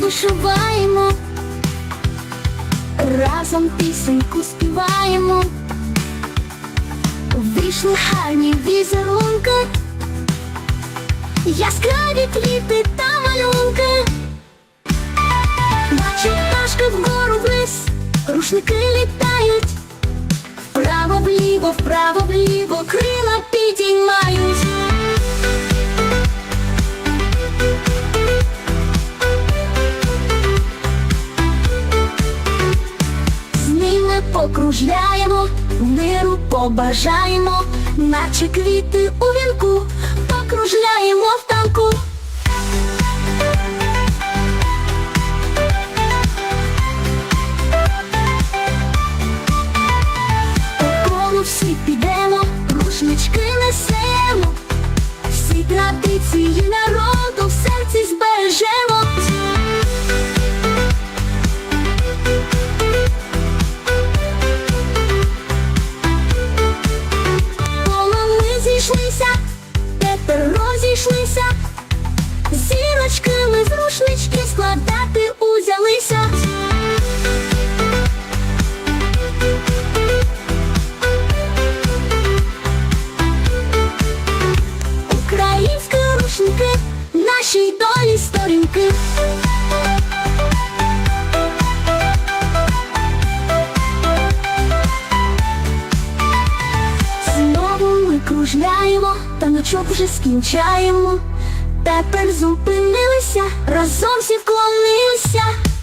вишиваємо, разом пісеньку співаємо, вийшли гарні візерунки, яскраві квіти та малюнки. Бачу пташки вгору вниз, рушники літають, вправо вліво, вправо вліво, крила підіймають. Покружляємо, миру побажаємо, наче квіти у вінку, покружляємо в танку. Всі підемо, зірочки ми з рушнички складати узялися. Українські рушники, нашій долі сторінки. Знову ми кружляємо, таночок вже скінчаємо. Тепер зупинилися, разом всі вклонилися.